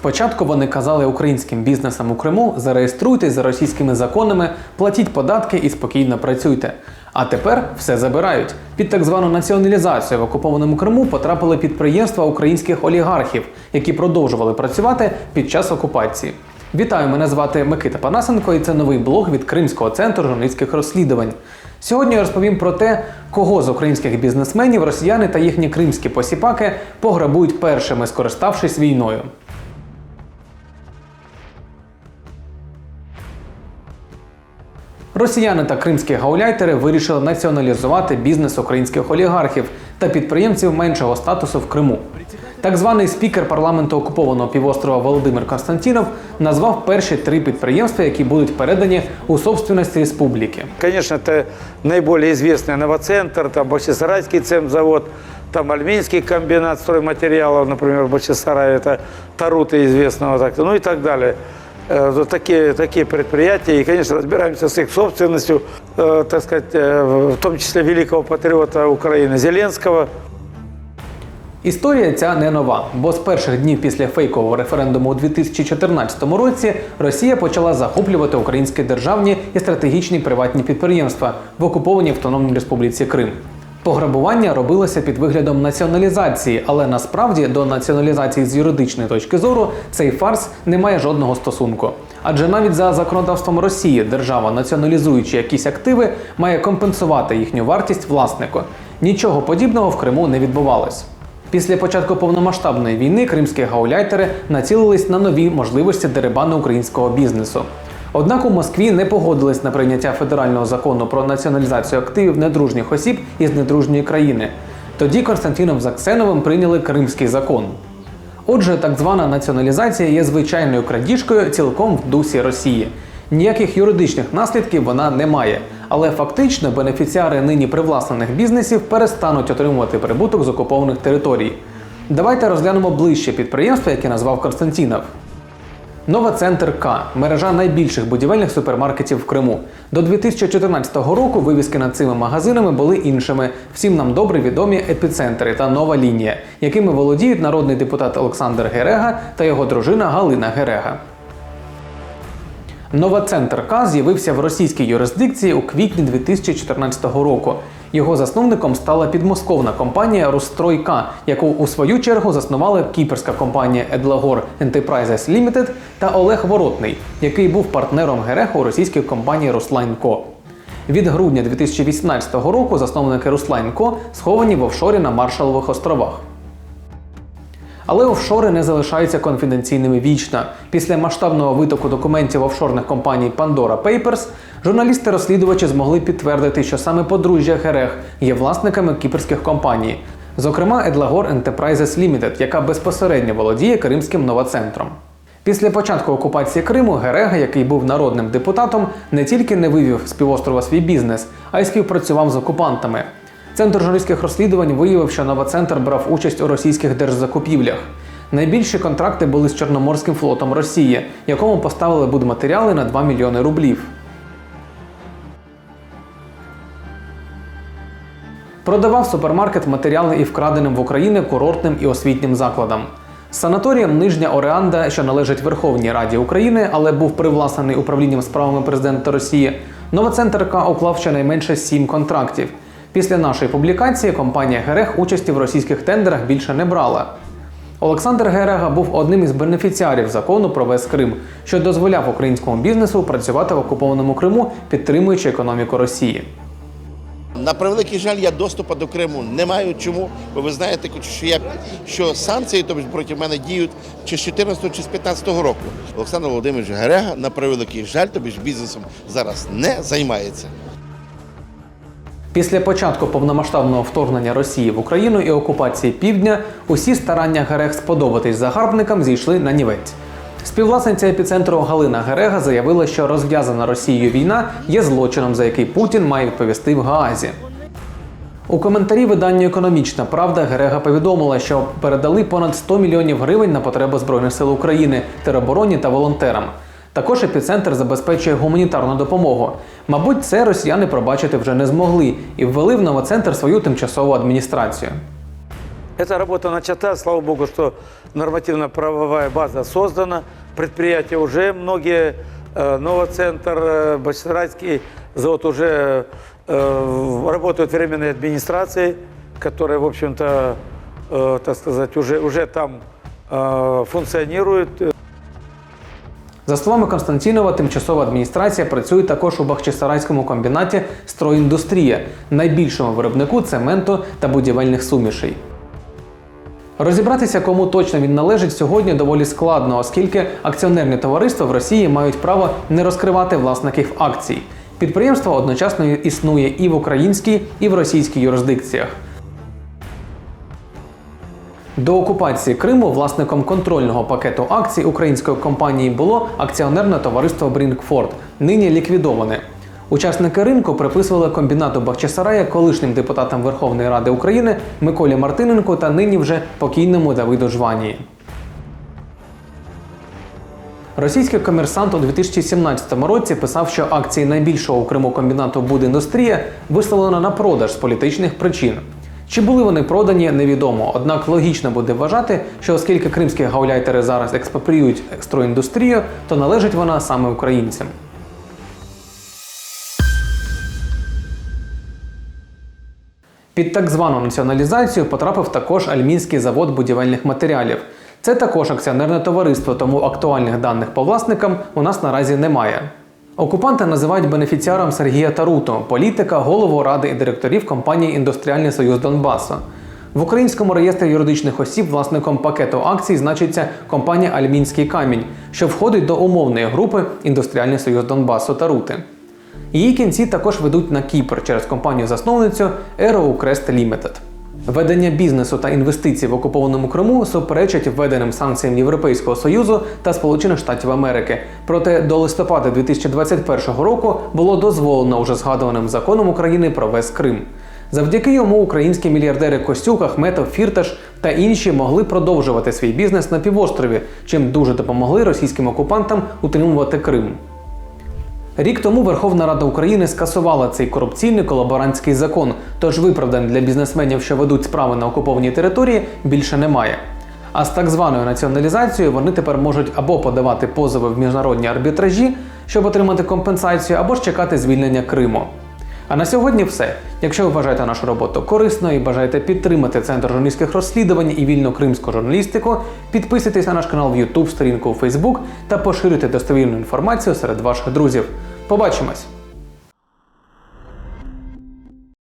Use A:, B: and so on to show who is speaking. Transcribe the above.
A: Спочатку вони казали українським бізнесам у Криму зареєструйтесь за російськими законами, платіть податки і спокійно працюйте. А тепер все забирають. Під так звану націоналізацію в окупованому Криму потрапили підприємства українських олігархів, які продовжували працювати під час окупації. Вітаю, мене звати Микита Панасенко, і це новий блог від Кримського центру журналістських розслідувань. Сьогодні я розповім про те, кого з українських бізнесменів росіяни та їхні кримські посіпаки пограбують першими, скориставшись війною. Росіяни та кримські гауляйтери вирішили націоналізувати бізнес українських олігархів та підприємців меншого статусу в Криму. Так званий спікер парламенту окупованого півострова Володимир Константінов назвав перші три підприємства, які будуть передані у собственності республіки.
B: Конечно, это наиболее известный новоцентр, там Бахчисарайский цемзавод, там Альминский комбинат стройматериалов, например, в Бахчисарае, это Тарута известного, так, ну и так далее. Э, вот такие, такие предприятия, и, конечно, разбираемся с их собственностью, э, так сказать, э, в том числе великого патриота Украины Зеленского,
A: Історія ця не нова, бо з перших днів після фейкового референдуму у 2014 році Росія почала захоплювати українські державні і стратегічні приватні підприємства в окупованій Автономній Республіці Крим. Пограбування робилося під виглядом націоналізації, але насправді до націоналізації з юридичної точки зору цей фарс не має жодного стосунку. Адже навіть за законодавством Росії держава, націоналізуючи якісь активи, має компенсувати їхню вартість власнику. Нічого подібного в Криму не відбувалось. Після початку повномасштабної війни кримські гауляйтери націлились на нові можливості дерибану українського бізнесу. Однак у Москві не погодились на прийняття федерального закону про націоналізацію активів недружніх осіб із недружньої країни. Тоді Константином Заксеновим прийняли Кримський закон. Отже, так звана націоналізація є звичайною крадіжкою цілком в дусі Росії. Ніяких юридичних наслідків вона не має, але фактично бенефіціари нині привласнених бізнесів перестануть отримувати прибуток з окупованих територій. Давайте розглянемо ближче підприємства, яке назвав Константінов. Нова Центр К мережа найбільших будівельних супермаркетів в Криму. До 2014 року вивіски над цими магазинами були іншими. Всім нам добре відомі епіцентри та нова лінія, якими володіють народний депутат Олександр Герега та його дружина Галина Герега. Новоцентр К з'явився в російській юрисдикції у квітні 2014 року. Його засновником стала підмосковна компанія Рустройка, яку у свою чергу заснували кіперська компанія Едлагор Enterprises Limited та Олег Воротний, який був партнером Гереху у російській компанії Руслайнко. Від грудня 2018 року засновники Руслайнко сховані в офшорі на Маршалових островах. Але офшори не залишаються конфіденційними вічно. Після масштабного витоку документів офшорних компаній Pandora Papers журналісти-розслідувачі змогли підтвердити, що саме подружжя Герех є власниками кіперських компаній, зокрема Eдлагор Enterprises Limited, яка безпосередньо володіє Кримським новоцентром. Після початку окупації Криму Герега, який був народним депутатом, не тільки не вивів з півострова свій бізнес, а й співпрацював з окупантами. Центр журналістських розслідувань виявив, що Новоцентр брав участь у російських держзакупівлях. Найбільші контракти були з Чорноморським флотом Росії, якому поставили будматеріали на 2 мільйони рублів. Продавав супермаркет матеріали і вкраденим в Україні курортним і освітнім закладам. Санаторієм Нижня Ореанда, що належить Верховній Раді України, але був привласнений управлінням справами президента Росії, Новоцентр К уклав щонайменше сім контрактів. Після нашої публікації компанія Герех участі в російських тендерах більше не брала. Олександр Герега був одним із бенефіціарів закону про весь Крим, що дозволяв українському бізнесу працювати в окупованому Криму, підтримуючи економіку Росії.
C: На превеликий жаль, я доступу до Криму не маю. Чому? Бо ви знаєте, що я що санкції тобто, проти мене діють чи з 14 чи з 15 року. Олександр Володимирович Герега на превеликий жаль, тобі ж бізнесом зараз не займається.
A: Після початку повномасштабного вторгнення Росії в Україну і окупації Півдня усі старання Герег сподобатись загарбникам зійшли на нівець. Співвласниця епіцентру Галина Герега заявила, що розв'язана Росією війна є злочином, за який Путін має відповісти в Гаазі. У коментарі виданню Економічна Правда Герега повідомила, що передали понад 100 мільйонів гривень на потреби Збройних сил України, теробороні та волонтерам. Також епіцентр забезпечує гуманітарну допомогу. Мабуть, це росіяни пробачити вже не змогли і ввели в новоцентр свою тимчасову адміністрацію.
B: Эта работа начата, слава богу, что нормативно-правовая база создана, предприятия уже многие, э, Новоцентр, э, Бахчисарайский завод уже э, работают временные администрации, которые, в общем-то, э, так сказать, уже, уже там э, функционируют.
A: За словами Константінова, тимчасова адміністрація працює також у Бахчисарайському комбінаті «Стройіндустрія», найбільшому виробнику цементу та будівельних сумішей. Розібратися, кому точно він належить, сьогодні доволі складно, оскільки акціонерні товариства в Росії мають право не розкривати власників акцій. Підприємство одночасно існує і в українській, і в російській юрисдикціях. До окупації Криму власником контрольного пакету акцій української компанії було акціонерне товариство Брінкфорд, нині ліквідоване. Учасники ринку приписували комбінату Бахчисарая колишнім депутатам Верховної Ради України Миколі Мартиненку та нині вже покійному Давиду Жванії. Російський комерсант у 2017 році писав, що акції найбільшого у Криму комбінату «Будіндустрія» виставлено на продаж з політичних причин. Чи були вони продані, невідомо. Однак логічно буде вважати, що оскільки кримські гауляйтери зараз експропріюють стройіндустрію, то належить вона саме українцям. Під так звану націоналізацію потрапив також Альмінський завод будівельних матеріалів. Це також акціонерне товариство, тому актуальних даних по власникам у нас наразі немає. Окупанти називають бенефіціаром Сергія Таруту, політика, голову ради і директорів компанії Індустріальний Союз Донбасу. В українському реєстрі юридичних осіб власником пакету акцій значиться компанія Альмінський камінь, що входить до умовної групи Індустріальний Союз Донбасу Тарути. Її кінці також ведуть на Кіпр через компанію-засновницю Aero Crest Limited. Ведення бізнесу та інвестицій в окупованому Криму суперечить введеним санкціям Європейського Союзу та Сполучених Штатів Америки. Проте до листопада 2021 року було дозволено уже згадуваним законом України про весь Крим. Завдяки йому українські мільярдери Костюк, Ахметов, Фірташ та інші могли продовжувати свій бізнес на півострові, чим дуже допомогли російським окупантам утримувати Крим. Рік тому Верховна Рада України скасувала цей корупційний колаборантський закон, тож виправдань для бізнесменів, що ведуть справи на окупованій території, більше немає. А з так званою націоналізацією вони тепер можуть або подавати позови в міжнародні арбітражі, щоб отримати компенсацію, або ж чекати звільнення Криму. А на сьогодні все. Якщо ви вважаєте нашу роботу корисною і бажаєте підтримати центр журналістських розслідувань і вільну кримську журналістику, підписуйтесь на наш канал в YouTube, сторінку у Facebook та поширюйте достовірну інформацію серед ваших друзів. Побачимось!